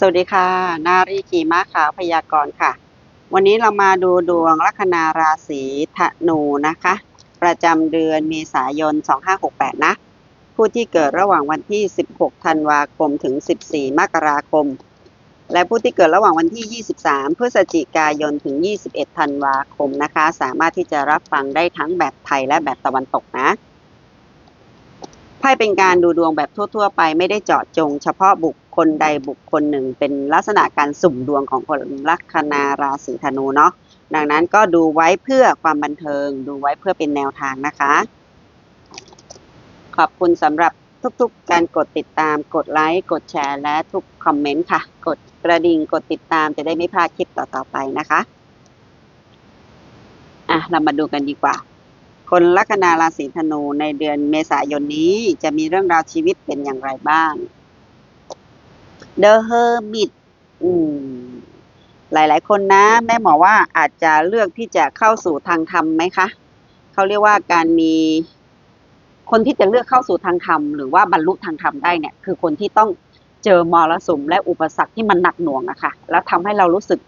สวัสดีค่ะ นารีกีมาขาวพยากรณ์ค่ะ วันนี้เรามาดูดวงลัคนาราศีธนูนะคะ ประจำเดือนเมษายน 2568 นะ ผู้ที่เกิดระหว่างวันที่ 16 ธันวาคมถึง 14 มกราคม และผู้ที่เกิดระหว่างวันที่ 23 พฤศจิกายนถึง 21 ธันวาคมนะคะ สามารถที่จะรับฟังได้ทั้งแบบไทยและแบบตะวันตกนะไพ่เป็นการดูดวงแบบทั่ว ๆ ไปไม่ได้เจาะจงเฉพาะบุค คลใดบุคคลหนึ่ง เป็นลักษณะการสุ่มดวงของคนลัคนาราศีธนูเนาะดังนั้นก็ดูไว้เพื่อความบันเทิง ดูไว้เพื่อเป็นแนวทางนะคะ ขอบคุณสำหรับทุกๆ การกดติดตาม กดไลค์ กดแชร์ และทุกคอมเมนต์ค่ะ กดกระดิ่ง กดติดตามจะได้ไม่พลาดคลิปต่อๆไปนะคะ อะ เรามาดูกันดีกว่า คนลัคนาราศีธนูในเดือนเมษายนนี้จะมีเรื่องราวชีวิตเป็นอย่างไรบ้าง The Hermit อืมหลาย ๆ คนนะ แม่หมอว่าอาจจะเลือกที่จะเข้าสู่ทางธรรมไหมคะเขาเรียกว่าการมีคนที่จะเลือกเข้าสู่ทางธรรมหรือว่าบรรลุทางธรรมได้เนี่ย คือคนที่ต้องเจอมรสุมและอุปสรรคที่มันหนักหน่วงอะค่ะ แล้วทำให้เรารู้สึก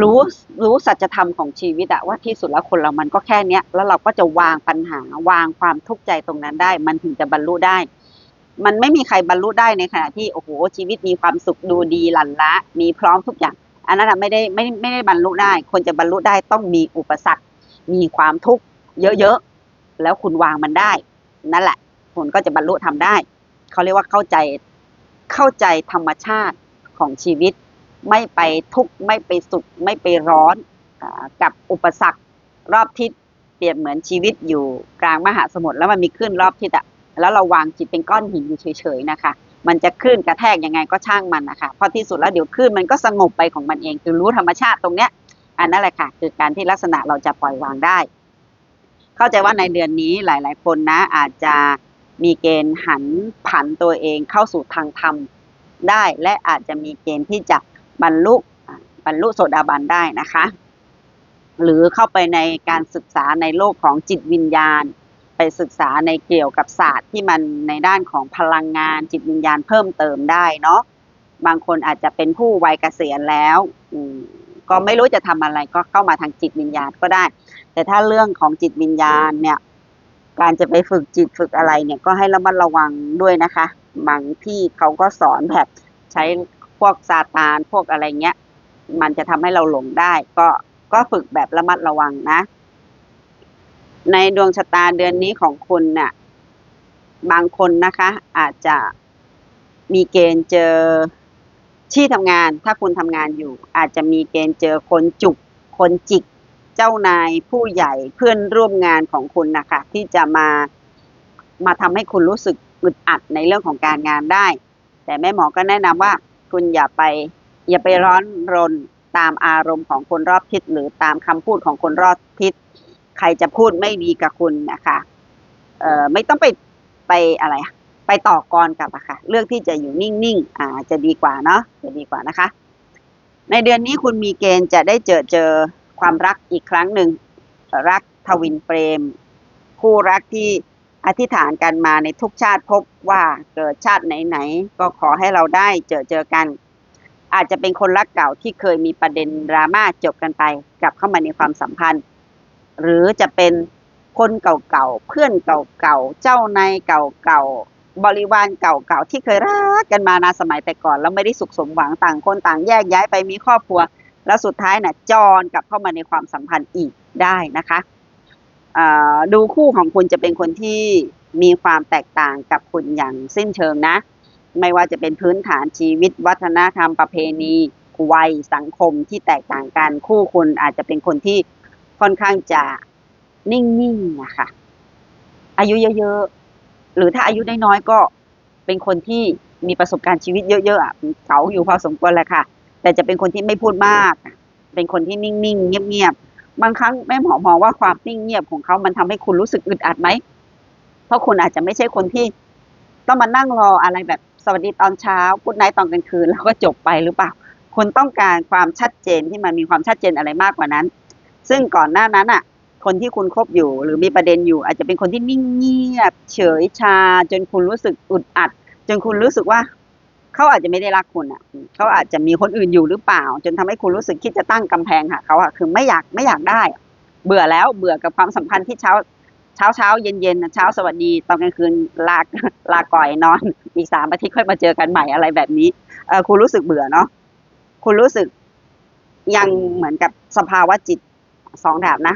รู้รู้สัจธรรมของชีวิตอะว่าที่สุดแล้วคนเรามันก็แค่เนี้ย แล้วเราก็จะวางปัญหาวางความทุกข์ใจตรงนั้นได้ มันถึงจะบรรลุได้ มันไม่มีใครบรรลุได้ในขณะที่โอ้โหชีวิตมีความสุขดูดีหลั่นละ มีพร้อมทุกอย่าง อันนั้นไม่ได้ไม่ไม่ได้บรรลุได้ คนจะบรรลุได้ต้องมีอุปสรรค มีความทุกข์เยอะๆ แล้วคุณวางมันได้ นั่นแหละคุณก็จะบรรลุทำได้ เขาเรียกว่าเข้าใจเข้าใจธรรมชาติของชีวิต ไม่ไปทุกข์ไม่ไปสุขไม่ไปร้อนอกับอุปสรรครอบทิศเปรียบเหมือนชีวิตอยู่กลางมหาสมุทรแล้วมันมีคลื่นรอบทิศอะ แล้วเราวางจิตเป็นก้อนหินอยู่เฉยๆนะคะ มันจะคลื่นกระแทกยังไงก็ช่างมันนะคะพอที่สุดแล้วเดี๋ยวคลื่นมันก็สงบไปของมันเอง คือรู้ธรรมชาติตรงเนี้ยอันนั้นแหละค่ะ คือการที่ลักษณะเราจะปล่อยวางได้ เข้าใจว่าในเดือนนี้หลาย ๆ คนนะอาจจะมีเกณฑ์หันผันตัวเองเข้าสู่ทางธรรมได้ และอาจจะมีเกณฑ์ที่จะบรรลุบรรลุโสดาบันได้นะคะ หรือเข้าไปในการศึกษาในโลกของจิตวิญญาณ ไปศึกษาในเกี่ยวกับศาสตร์ที่มันในด้านของพลังงานจิตวิญญาณเพิ่มเติมได้เนาะบางคนอาจจะเป็นผู้วัยเกษียณแล้วก็ไม่รู้จะทำอะไรก็เข้ามาทางจิตวิญญาณก็ได้ แต่ถ้าเรื่องของจิตวิญญาณเนี่ย การจะไปฝึกจิตฝึกอะไรเนี่ยก็ให้ระมัดระวังด้วยนะคะบางที่เขาก็สอนแบบใช้พวกซาตานพวกอะไรเงี้ย มันจะทำให้เราหลงได้ ก็ก็ฝึกแบบระมัดระวังนะ ในดวงชะตาเดือนนี้ของคุณน่ะ บางคนนะคะ อาจจะมีเกณฑ์เจอที่ทำงาน ถ้าคุณทำงานอยู่ อาจจะมีเกณฑ์เจอคนจุก คนจิก เจ้านายผู้ใหญ่เพื่อนร่วมงานของคุณนะคะ ที่จะมามาทำให้คุณรู้สึกอึดอัดในเรื่องของการงานได้ แต่แม่หมอก็แนะนำว่า คุณอย่าไป อย่าไปร้อนรนตามอารมณ์ของคนรอบทิศหรือตามคำพูดของคนรอบทิศ ใครจะพูดไม่ดีกับคุณนะคะเอ่อไม่ต้องไปไปอะไรอะไปต่อกรกับอะค่ะ เลือกที่จะอยู่นิ่งๆอ่าจะดีกว่าเนาะจะดีกว่านะคะ ในเดือนนี้คุณมีเกณฑ์จะได้เจอเจอความรักอีกครั้งหนึ่งรักทวินเฟรม คู่รักที่อธิษฐานกันมาในทุกชาติพบว่าเกิดชาติไหนๆก็ขอให้เราได้เจอเจอกัน อาจจะเป็นคนรักเก่าที่เคยมีประเด็นดราม่าจบกันไปกลับเข้ามาในความสัมพันธ์ หรือจะเป็นคนเก่าๆ เพื่อนเก่าๆ เจ้านายเก่าๆ บริวารเก่าๆ ที่เคยรักกันมานานสมัยแต่ก่อน แล้วไม่ได้สุขสมหวังต่างคนต่างแยกย้ายไปมีครอบครัว แล้วสุดท้ายน่ะจรกลับเข้ามาในความสัมพันธ์อีกได้นะคะดูคู่ของคุณจะเป็นคนที่มีความแตกต่างกับคุณอย่างสิ้นเชิงนะ ไม่ว่าจะเป็นพื้นฐานชีวิต วัฒนธรรมประเพณีวัยสังคมที่แตกต่างกันคู่คุณอาจจะเป็นคนที่ ค่อนข้างจะนิ่งๆนะคะ อายุเยอะๆ หรือถ้าอายุน้อยๆก็เป็นคนที่มีประสบการณ์ชีวิตเยอะๆอะเก๋าอยู่พอสมควรแหละค่ะ แต่จะเป็นคนที่ไม่พูดมาก เป็นคนที่นิ่งๆ เงียบๆ บางครั้งแม่หมอมองว่าความนิ่งเงียบของเขามันทำให้คุณรู้สึกอึดอัดไหม เพราะคุณอาจจะไม่ใช่คนที่ต้องมานั่งรออะไรแบบสวัสดีตอนเช้ากุดไนตอนกลางคืนแล้วก็จบไปหรือเปล่า คุณต้องการความชัดเจนที่มันมีความชัดเจนอะไรมากกว่านั้น ซึ่งก่อนหน้านั้นอะ คนที่คุณคบอยู่ หรือมีประเด็นอยู่ อาจจะเป็นคนที่นิ่งเงียบ เฉยชา จนคุณรู้สึกอึดอัด จนคุณรู้สึกว่าเขาอาจจะไม่ได้รักคุณอะเขาอาจจะมีคนอื่นอยู่หรือเปล่า จนทำให้คุณรู้สึกคิดจะตั้งกำแพงหาเขาอะคือไม่อยากไม่อยากได้ เบื่อแล้วเบื่อกับความสัมพันธ์ที่เช้าเช้าเช้าเย็นเย็นเช้าสวัสดีตอนกลางคืนลาลาก่อยนอน อีกสามอาทิตย์ค่อยมาเจอกันใหม่อะไรแบบนี้เออคุณรู้สึกเบื่อเนาะคุณรู้สึกยังเหมือนกับสภาวะจิต สองดาบนะ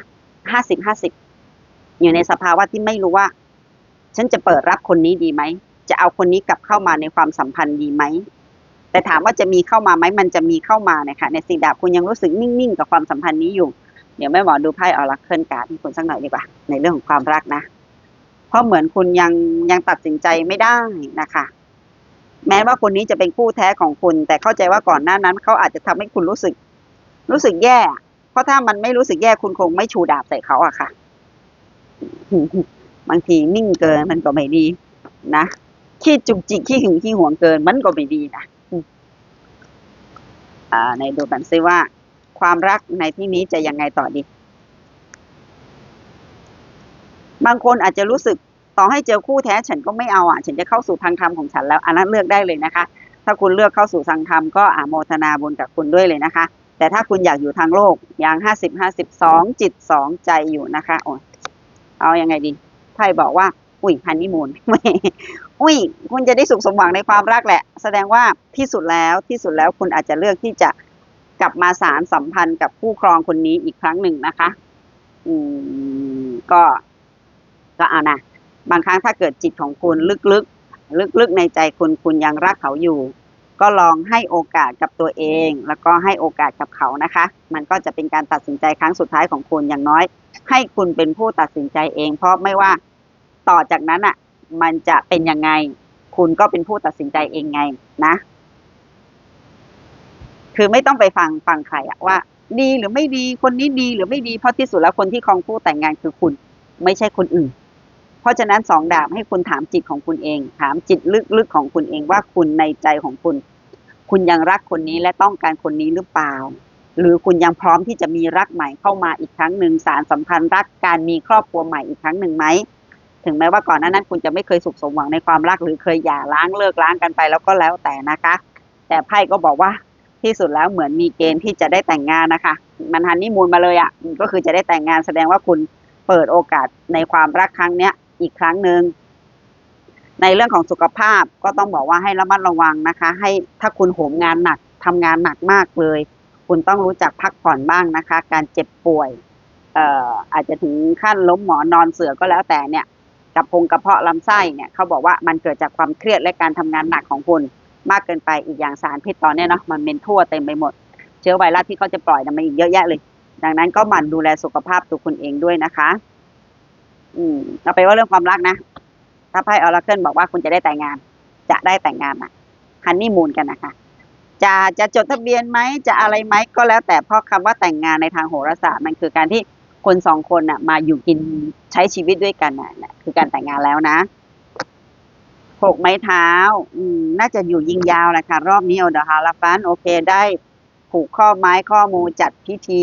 ห้าสิบห้าสิบอยู่ในสภาวะที่ไม่รู้ว่า ฉันจะเปิดรับคนนี้ดีไหม จะเอาคนนี้กลับเข้ามาในความสัมพันธ์ดีไหม แต่ถามว่าจะมีเข้ามาไหมมันจะมีเข้ามาเนี่ยค่ะในสีดาบคุณยังรู้สึกนิ่งๆกับความสัมพันธ์นี้อยู่ เดี๋ยวแม่หมอดูไพ่ออรักเคิลการ์ดให้คุณสักหน่อยดีกว่า ในเรื่องของความรักนะ เพราะเหมือนคุณยังยังตัดสินใจไม่ได้นะคะแม้ว่าคนนี้จะเป็นคู่แท้ของคุณ แต่เข้าใจว่าก่อนหน้านั้น เขาอาจจะทำให้คุณรู้สึก รู้สึกแย่ ราะถ้ามันไม่รู้สึกแย่คุณคงไม่ชูดาบใส่เขาอะค่ะ บางทีนิ่งเกินมันก็ไม่ดีนะขี้จุกจิกขี้หึงขี้หวงเกินมันก็ไม่ดีนะอ่าในดูกันซิว่า ความรักในที่นี้จะยังไงต่อดี บางคนอาจจะรู้สึกต่อให้เจอคู่แท้ฉันก็ไม่เอาอะ ฉันจะเข้าสู่ทางธรรมของฉันแล้ว อันนั้นเลือกได้เลยนะคะ ถ้าคุณเลือกเข้าสู่ทางธรรมก็อาโมทนาบุญกับคุณด้วยเลยนะคะ แต่ถ้าคุณอยากอยู่ทางโลกอย่างห้าสิบห้าสิบสองจิตสองใจอยู่นะคะโอ้ยเอายังไงดีไพ่บอกว่า อุ้ยฮันนีมูนอุ้ย คุณจะได้สุขสมหวังในความรักแหละ แสดงว่าที่สุดแล้วที่สุดแล้วคุณอาจจะเลือกที่จะกลับมาสารสัมพันธ์กับคู่ครองคนนี้อีกครั้งหนึ่งนะคะ อืมก็ก็เอานะบางครั้งถ้าเกิดจิตของคุณลึกๆ ลึกๆในใจคุณคุณยังรักเขาอยู่ ก็ลองให้โอกาสกับตัวเอง แล้วก็ให้โอกาสกับเขานะคะ มันก็จะเป็นการตัดสินใจครั้งสุดท้ายของคุณอย่างน้อย ให้คุณเป็นผู้ตัดสินใจเอง เพราะไม่ว่าต่อจากนั้นอะ มันจะเป็นยังไง คุณก็เป็นผู้ตัดสินใจเองไงนะ คือไม่ต้องไปฟังฟังใครอะว่า ดีหรือไม่ดีคนนี้ดีหรือไม่ดีเพราะที่สุดแล้วคนที่ครองคู่แต่งงานคือคุณ ไม่ใช่คนอื่น เพราะฉะนั้นสองดาบให้คุณถามจิตของคุณเอง ถามจิตลึกๆของคุณเองว่าคุณในใจของคุณ คุณยังรักคนนี้และต้องการคนนี้หรือเปล่า หรือคุณยังพร้อมที่จะมีรักใหม่เข้ามาอีกครั้งหนึ่งสารสัมพันธ์รักการมีครอบครัวใหม่อีกครั้งหนึ่งไหมถึงแม้ว่าก่อนหน้านั้นคุณจะไม่เคยสุขสมหวังในความรัก หรือเคยหย่าร้างเลิกร้างกันไปแล้วก็แล้วแต่นะคะ แต่ไพ่ก็บอกว่าที่สุดแล้วเหมือนมีเกณฑ์ที่จะได้แต่งงานนะคะ มันฮันนี่มูลมาเลยอะ่ะก็คือจะได้แต่งงานแสดงว่าคุณเปิดโอกาสในความรักครั้งเนี้ย อีกครั้งหนึ่งในเรื่องของสุขภาพก็ต้องบอกว่าให้ระมัดระวังนะคะ ให้ถ้าคุณโหมงานหนักทำงานหนักมากเลย คุณต้องรู้จักพักผ่อนบ้างนะคะ การเจ็บป่วยเอ่ออาจจะถึงขั้นล้มหมอนนอนเสือก็แล้วแต่เนี่ยกับพงกระเพาะลำไส้เนี่ยเขาบอกว่ามันเกิดจากความเครียดและการทำงานหนักของคุณมากเกินไปอีกอย่างสารพิษตอนเนี้ยเนาะมันเป็นทั่วเต็มไปหมด เชื้อไวรัสที่เขาจะปล่อยนะมันอีกเยอะแยะเลย ดังนั้นก็หมั่นดูแลสุขภาพตัวคุณเองด้วยนะคะ อืมเอาไปว่าเรื่องความรักนะ ถ้าไพ่ออราเคิลบอกว่าคุณจะได้แต่งงาน จะได้แต่งงานนะฮันนี่มูนกันนะคะ จะจะจดทะเบียนไหมจะอะไรไหมก็แล้วแต่เพราะคำว่าแต่งงานในทางโหราศาสตร์มันคือการที่คนสองคนน่ะ มาอยู่กินใช้ชีวิตด้วยกันน่ะน่ะคือการแต่งงานแล้วนะหกไม้เท้า อืม น่าจะอยู่ยิงยาวแหละค่ะ รอบนี้เอาเดอะฮาราฟันโอเคได้ผูกข้อไม้ข้อมูลจัดพิธี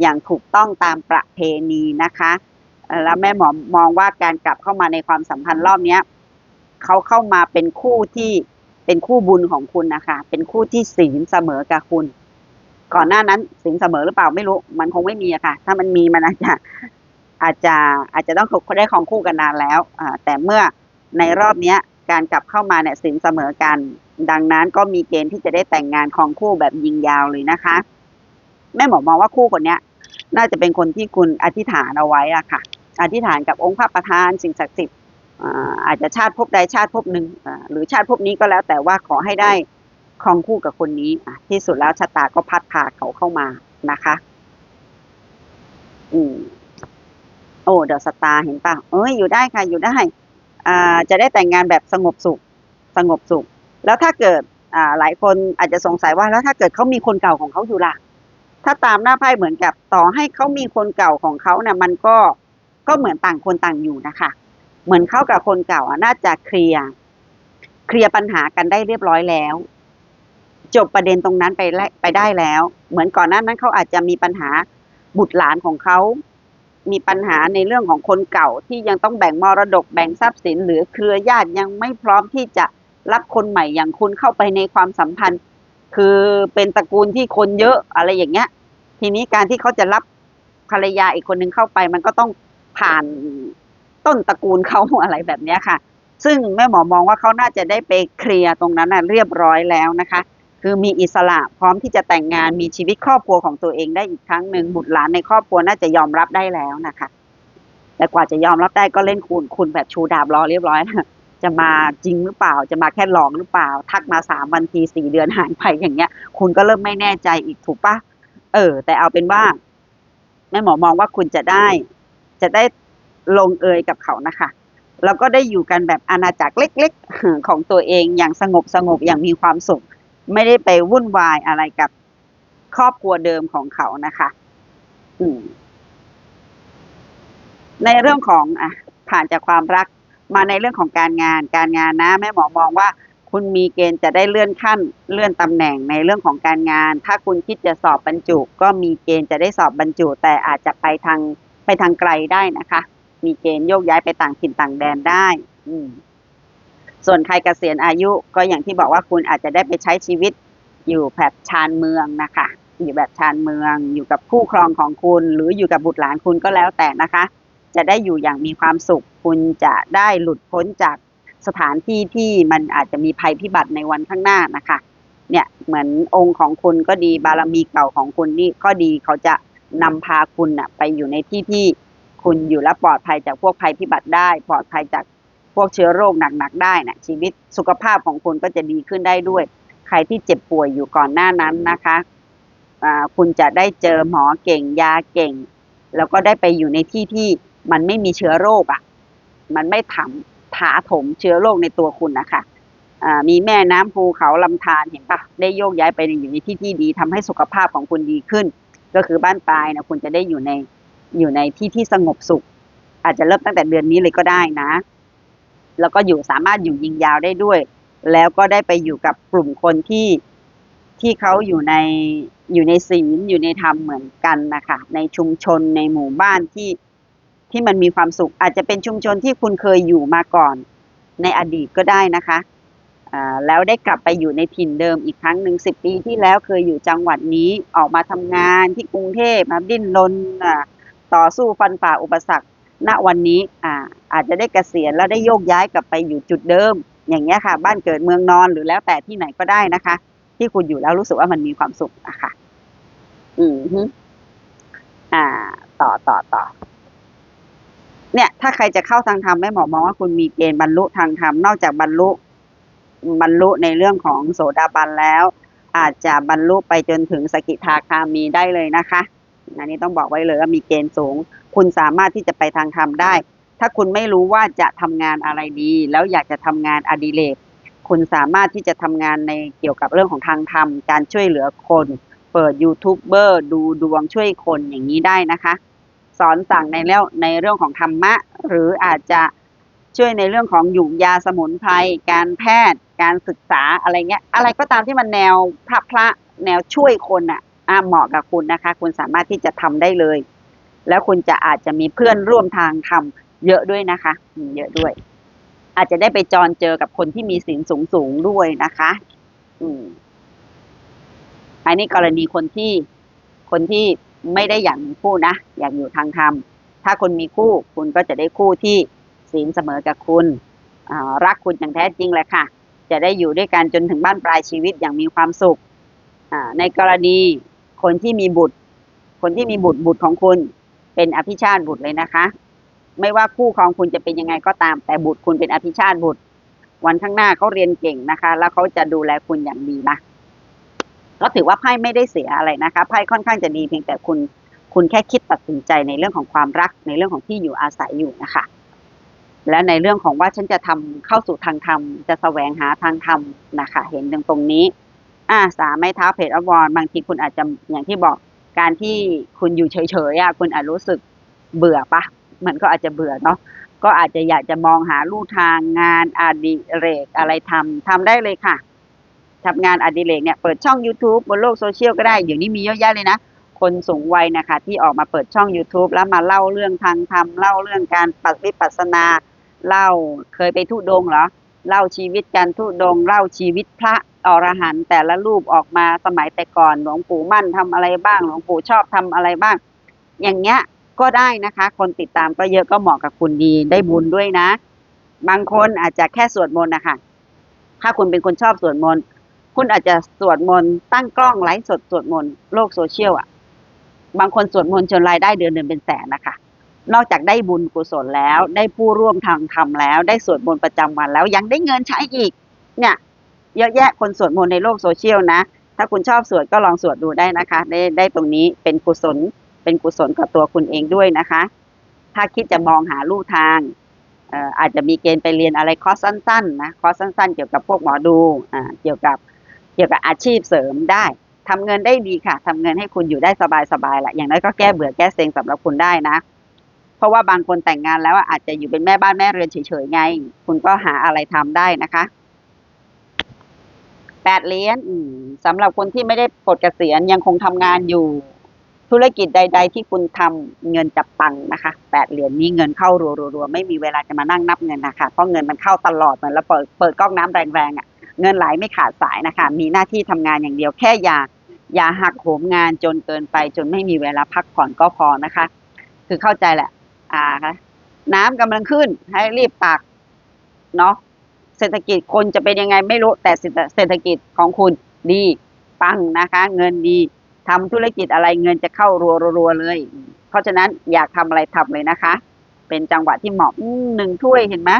อย่างถูกต้องตามประเพณีนะคะ แล้วแม่หมอมองว่าการกลับเข้ามาในความสัมพันธ์รอบเนี้ยเขาเข้ามาเป็นคู่ที่เป็นคู่บุญของคุณนะคะ เป็นคู่ที่ศีลเสมอกับคุณ ก่อนหน้านั้นศีลเสมอหรือเปล่าไม่รู้ มันคงไม่มีอะค่ะ ถ้ามันมีมันอาจจะอาจจะอาจจะต้องได้ของคู่กันนานแล้วอ่าแต่เมื่อในรอบเนี้ยการกลับเข้ามาเนี่ยสินเสมอกัน ดังนั้นก็มีเกณฑ์ที่จะได้แต่งงานของคู่แบบยิงยาวเลยนะคะ แม่หมอมองว่าคู่คนเนี้ย น่าจะเป็นคนที่คุณอธิษฐานเอาไว้อะค่ะ อธิษฐานกับองค์พระประธานสิ่งศักดิ์สิทธิ์อาจจะชาติภพใดชาติภพหนึ่งหรือชาติภพนี้ก็แล้วแต่ว่าขอให้ได้ครองคู่กับคนนี้ที่สุดแล้วชะตาก็พัดพาเขาเข้ามานะคะ อืมโอ้เดอะสตาร์เห็นปะเอ้ยอยู่ได้ค่ะอยู่ได้อ่าจะได้แต่งงานแบบสงบสุข สงบสุข แล้วถ้าเกิดอ่าหลายคนอาจจะสงสัยว่าแล้วถ้าเกิดเขามีคนเก่าของเขาอยู่ล่ะถ้าตามหน้าไพ่เหมือนกับต่อให้เขามีคนเก่าของเขาเนี่ยมันก็ ก็เหมือนต่างคนต่างอยู่นะคะ เหมือนเข้ากับคนเก่าน่าจะเคลียร์เคลียร์ปัญหากันได้เรียบร้อยแล้ว จบประเด็นตรงนั้นไปแล้วไปได้แล้ว เหมือนก่อนหน้านั้นเขาอาจจะมีปัญหาบุตรหลานของเขา มีปัญหาในเรื่องของคนเก่าที่ยังต้องแบ่งมรดกแบ่งทรัพย์สิน หรือเครือญาติยังไม่พร้อมที่จะรับคนใหม่อย่างคุณเข้าไปในความสัมพันธ์ คือเป็นตระกูลที่คนเยอะอะไรอย่างเงี้ย ทีนี้การที่เขาจะรับภรรยาอีกคนนึงเข้าไป มันก็ต้อง ผ่านต้นตระกูลเขาอะไรแบบนี้ค่ะ ซึ่งแม่หมอมองว่าเขาน่าจะได้ไปเคลียร์ตรงนั้นนะเรียบร้อยแล้วนะคะ คือมีอิสระพร้อมที่จะแต่งงานมีชีวิตครอบครัวของตัวเองได้อีกครั้งหนึ่งบุตรหลานในครอบครัวน่าจะยอมรับได้แล้วนะคะ แต่กว่าจะยอมรับได้ก็เล่นคุณคุณแบบชูดาบรอเรียบร้อยแล้วจะมาจริงหรือเปล่า จะมาแค่หลอกหรือเปล่า ทักมาสามวันทีสี่เดือนหายไปอย่างเงี้ย คุณก็เริ่มไม่แน่ใจอีกถูกปะเออ แต่เอาเป็นว่าแม่หมอมองว่าคุณจะได้ จะได้ลงเอยกับเขานะคะ แล้วก็ได้อยู่กันแบบอาณาจักรเล็กๆ ของตัวเองอย่างสงบสงบอย่างมีความสุข ไม่ได้ไปวุ่นวายอะไรกับครอบครัวเดิมของเขานะคะ อืม ในเรื่องของอะผ่านจากความรักมาในเรื่องของการงาน การงานนะแม่หมอมองว่า คุณมีเกณฑ์จะได้เลื่อนขั้น เลื่อนตำแหน่งในเรื่องของการงาน ถ้าคุณคิดจะสอบบรรจุ ก็มีเกณฑ์จะได้สอบบรรจุ แต่อาจจะไปทาง ไปทางไกลได้นะคะ มีเกณฑ์โยกย้ายไปต่างถิ่นต่างแดนได้ อืมส่วนใครเกษียณอายุก็อย่างที่บอกว่าคุณอาจจะได้ไปใช้ชีวิตอยู่แบบชานเมืองนะคะ อยู่แบบชานเมือง อยู่กับคู่ครองของคุณ หรืออยู่กับบุตรหลานคุณก็แล้วแต่นะคะ จะได้อยู่อย่างมีความสุข คุณจะได้หลุดพ้นจากสถานที่ที่มันอาจจะมีภัยพิบัติในวันข้างหน้านะคะ เนี่ยเหมือนองค์ของคุณก็ดีบารมีเก่าของคุณนี่ก็ดีเขาจะ นำพาคุณน่ะไปอยู่ในที่ที่คุณอยู่และปลอดภัยจากพวกภัยพิบัติได้ ปลอดภัยจากพวกเชื้อโรคหนักๆได้นะชีวิตสุขภาพของคุณก็จะดีขึ้นได้ด้วย ใครที่เจ็บป่วยอยู่ก่อนหน้านั้นนะคะคุณจะได้เจอหมอเก่งยาเก่ง แล้วก็ได้ไปอยู่ในที่ที่มันไม่มีเชื้อโรคอะ มันไม่ถมถาถมเชื้อโรคในตัวคุณนะคะมีแม่น้ำภูเขาลำธารเห็นปะได้โยกย้ายไปอยู่ในที่ที่ดีทำให้สุขภาพของคุณดีขึ้น ก็คือบ้านปลายนะคุณจะได้อยู่ในอยู่ในที่ที่สงบสุข อาจจะเริ่มตั้งแต่เดือนนี้เลยก็ได้นะ แล้วก็อยู่สามารถอยู่ยิงยาวได้ด้วย แล้วก็ได้ไปอยู่กับกลุ่มคนที่ที่เขาอยู่ในอยู่ในศีลอยู่ในธรรมเหมือนกันนะคะในชุมชนในหมู่บ้านที่ที่มันมีความสุข อาจจะเป็นชุมชนที่คุณเคยอยู่มาก่อน ในอดีตก็ได้นะคะ แล้วได้กลับไปอยู่ในถิ่นเดิมอีกครั้งหนึ่งสิบปีที่แล้วเคยอยู่จังหวัดนี้ออกมาทำงานที่กรุงเทพมาดิ้นรนต่อสู้ฟันฝ่าอุปสรรคณวันนี้อ่าอาจจะได้เกษียณแล้วได้โยกย้ายกลับไปอยู่จุดเดิม อย่างเงี้ยค่ะ บ้านเกิดเมืองนอนหรือแล้วแต่ที่ไหนก็ได้นะคะ ที่คุณอยู่แล้วรู้สึกว่ามันมีความสุขอะค่ะ อืมฮึอ่า ต่อต่อต่อเนี่ย ถ้าใครจะเข้าทางธรรมแม่หมอมองว่าคุณมีเกณฑ์บรรลุทางธรรมนอกจากบรรลุ บรรลุในเรื่องของโสดาบันแล้ว อาจจะบรรลุไปจนถึงสกิทาคามีได้เลยนะคะอันนี้ต้องบอกไว้เลยว่ามีเกณฑ์สูง คุณสามารถที่จะไปทางธรรมได้ ถ้าคุณไม่รู้ว่าจะทำงานอะไรดี แล้วอยากจะทำงานอดิเรกคุณสามารถที่จะทำงานในเกี่ยวกับเรื่องของทางธรรม การช่วยเหลือคน เปิดยูทูบเบอร์ดูดวงช่วยคนอย่างนี้ได้นะคะ สอนสั่งในเรื่องในเรื่องของธรรมะ หรืออาจจะช่วยในเรื่องของหยุ่ยาสมุนไพรการแพทย์ การศึกษาอะไรเงี้ย อะไรก็ตามที่มันแนวพระพระแนวช่วยคนอะอะเหมาะกับคุณนะคะ คุณสามารถที่จะทำได้เลย แล้วคุณจะอาจจะมีเพื่อนร่วมทางทำเยอะด้วยนะคะอืมเยอะด้วย อาจจะได้ไปจรเจอกับคนที่มีศีลสูงสูงด้วยนะคะ อืมอันนี้กรณีคนที่คนที่ไม่ได้อย่ากมีคู่นะอยากอยู่ทางธรรมถ้าคนมีคู่ คุณก็จะได้คู่ที่ศีลเสมอกับคุณรักคุณอย่างแท้จริงแหละค่ะ จะได้อยู่ด้วยกันจนถึงบ้านปลายชีวิตอย่างมีความสุขในกรณีคนที่มีบุตร คนที่มีบุตรบุตรของคุณเป็นอภิชาติบุตรเลยนะคะ ไม่ว่าคู่ครองคุณจะเป็นยังไงก็ตาม แต่บุตรคุณเป็นอภิชาติบุตร วันข้างหน้าเขาเรียนเก่งนะคะ แล้วเขาจะดูแลคุณอย่างดีนะก็ถือว่าไพ่ไม่ได้เสียอะไรนะคะไพ่ค่อนข้างจะดีเพียงแต่คุณ คุณแค่คิดตัดสินใจในเรื่องของความรักในเรื่องของที่อยู่อาศัยอยู่นะคะ และในเรื่องของว่าฉันจะทำเข้าสู่ทางธรรม จะแสวงหาทางธรรมนะคะเห็นตรงตรงนี้ อ่าสามไม้เท้าเพจอวรบางทีคุณอาจจะอย่างที่บอกการที่คุณอยู่เฉยๆอะคุณอาจรู้สึกเบื่อปะมันก็อาจจะเบื่อเนาะก็อาจจะอยากจะมองหาลู่ทางงานอดิเรกอะไรทำทำได้เลยค่ะทำงานอดิเรกเนี่ยเปิดช่อง YouTube บนโลกโซเชียลก็ได้เดี๋ยวนี้มีเยอะแยะเลยนะคนสูงวัยนะคะที่ออกมาเปิดช่อง YouTube แล้วมาเล่าเรื่องทางธรรมเล่าเรื่องการปฏิปัสนา เล่าเคยไปทุดงเหรอเล่าชีวิตการทุดงเล่าชีวิตพระอรหันต์แต่ละรูปออกมาสมัยแต่ก่อนหลวงปู่มั่นทำอะไรบ้าง หลวงปู่ชอบทำอะไรบ้าง อย่างเงี้ยก็ได้นะคะ คนติดตามก็เยอะก็เหมาะกับคุณดีได้บุญด้วยนะ บางคนอาจจะแค่สวดมนต์นะคะถ้าคุณเป็นคนชอบสวดมนต์คุณอาจจะสวดมนต์ตั้งกล้องไลฟ์สดสวดมนต์โลกโซเชียลอะ บางคนสวดมนต์จนรายได้เดือนเดือนเป็นแสนนะคะ นอกจากได้บุญกุศลแล้ว ได้ผู้ร่วมทางธรรมแล้ว ได้สวดมนต์ประจำวันแล้ว ยังได้เงินใช้อีก เนี่ย เยอะแยะคนสวดมนต์ในโลกโซเชียลนะ ถ้าคุณชอบสวดก็ลองสวดดูได้นะคะ ได้ได้ตรงนี้เป็นกุศล เป็นกุศลกับตัวคุณเองด้วยนะคะ ถ้าคิดจะมองหาลู่ทางอาจจะมีเกณฑ์ไปเรียนอะไรคอร์สสั้นๆนะคอร์สสั้น ๆ เกี่ยวกับพวกหมอดูอเกี่ยวกับเกี่ยวกับอาชีพเสริมได้ทำเงินได้ดีค่ะทำเงินให้คุณอยู่ได้สบายๆแหละอย่างน้อยก็แก้เบื่อแก้เซ็งสำหรับคุณได้นะ เพราะว่าบางคนแต่งงานแล้วอาจจะอยู่เป็นแม่บ้านแม่เรือนเฉยๆไง คุณก็หาอะไรทำได้นะคะแปดเหรียญสำหรับคนที่ไม่ได้ปลดเกษียณยังคงทำงานอยู่ ธุรกิจใด ๆ ที่คุณทำเงินจะปังนะคะแปดเหรียญนี้เงินเข้ารัวๆไม่มีเวลาจะมานั่งนับเงินนะคะเพราะเงินมันเข้าตลอดเหมือนเราเปิดเปิดก๊อกน้ำแรงๆอะเงินไหลไม่ขาดสายนะคะ มีหน้าที่ทำงานอย่างเดียวแค่อย่าอย่าหักโหมงานจนเกินไปจนไม่มีเวลาพักผ่อนก็พอนะคะ คือเข้าใจแหละ อ่าคะน้ำกำลังขึ้นให้รีบตักเนาะเศรษฐกิจคนจะเป็นยังไงไม่รู้แต่เศรษฐกิจของคุณดีปังนะคะ เงินดีทำธุรกิจอะไรเงินจะเข้ารัวๆเลย เพราะฉะนั้นอยากทำอะไรทำเลยนะคะ เป็นจังหวะที่เหมาะหนึ่งถ้วยเห็นไหม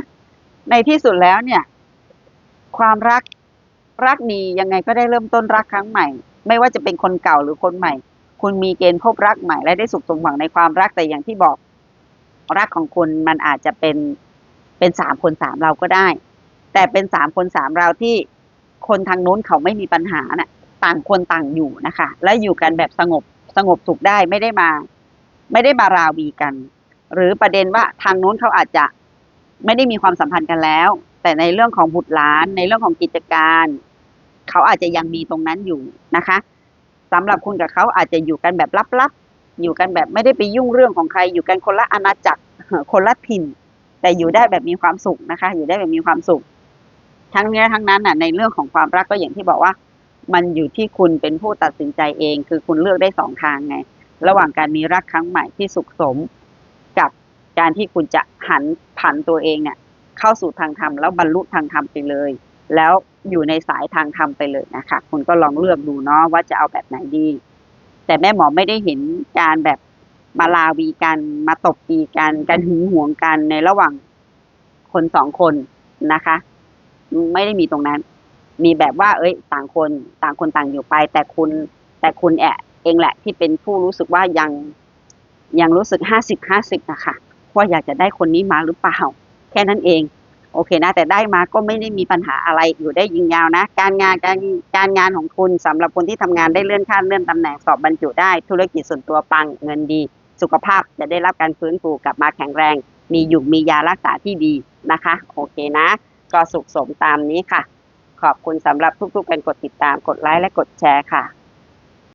ในที่สุดแล้วเนี่ย ความรักรักดียังไงก็ได้เริ่มต้นรักครั้งใหม่ ไม่ว่าจะเป็นคนเก่าหรือคนใหม่ คุณมีเกณฑ์พบรักใหม่และได้สุขสมหวังในความรักแต่อย่างที่บอก รักของคุณมันอาจจะเป็นเป็นสามคนสามเราก็ได้ แต่เป็นสามคนสามเราที่คนทางโน้นเขาไม่มีปัญหาน่ะ ต่างคนต่างอยู่นะคะ และอยู่กันแบบสงบสงบสุขได้ไม่ได้มา ไม่ได้มาราวีกัน หรือประเด็นว่าทางโน้นเขาอาจจะไม่ได้มีความสัมพันธ์กันแล้ว แต่ในเรื่องของบุตรหลานในเรื่องของกิจการ เขาอาจจะยังมีตรงนั้นอยู่นะคะสำหรับคุณกับเขาอาจจะอยู่กันแบบลับๆ อยู่กันแบบไม่ได้ไปยุ่งเรื่องของใคร อยู่กันคนละอาณาจักรคนละถิ่น แต่อยู่ได้แบบมีความสุขนะคะ อยู่ได้แบบมีความสุข ทั้งนี้ทั้งนั้นน่ะในเรื่องของความรักก็อย่างที่บอกว่า มันอยู่ที่คุณเป็นผู้ตัดสินใจเอง คือคุณเลือกได้สองทางไง ระหว่างการมีรักครั้งใหม่ที่สุขสม กับการที่คุณจะหันผันตัวเองเนี่ยเข้าสู่ทางธรรมแล้วบรรลุทางธรรมไปเลย แล้วอยู่ในสายทางธรรมไปเลยนะคะ คุณก็ลองเลือกดูเนาะว่าจะเอาแบบไหนดี แต่แม่หมอไม่ได้เห็นการแบบมาลาวีกันมาตบตีกันการหึงหวงกันในระหว่างคนสองคนนะคะ ไม่ได้มีตรงนั้น มีแบบว่า เอ้ย ต่างคนต่างคนต่างอยู่ไป แต่คุณแต่คุณแอะเองแหละที่เป็นผู้รู้สึกว่ายังยังรู้สึกห้าสิบห้าสิบนะคะว่าอยากจะได้คนนี้มาหรือเปล่า แค่นั้นเอง โอเคนะ แต่ได้มาก็ไม่ได้มีปัญหาอะไรอยู่ได้ยิงยาวนะ การงานการการงานของคุณสำหรับคนที่ทำงานได้เลื่อนขั้นเลื่อนตำแหน่งสอบบรรจุได้ ธุรกิจส่วนตัวปังเงินดี สุขภาพจะได้รับการฟื้นฟูกลับมาแข็งแรง มีอยู่มียารักษาที่ดีนะคะ โอเคนะ ก็สุขสมตามนี้ค่ะ ขอบคุณสำหรับทุกๆการกดติดตามกดไลค์และกดแชร์ค่ะ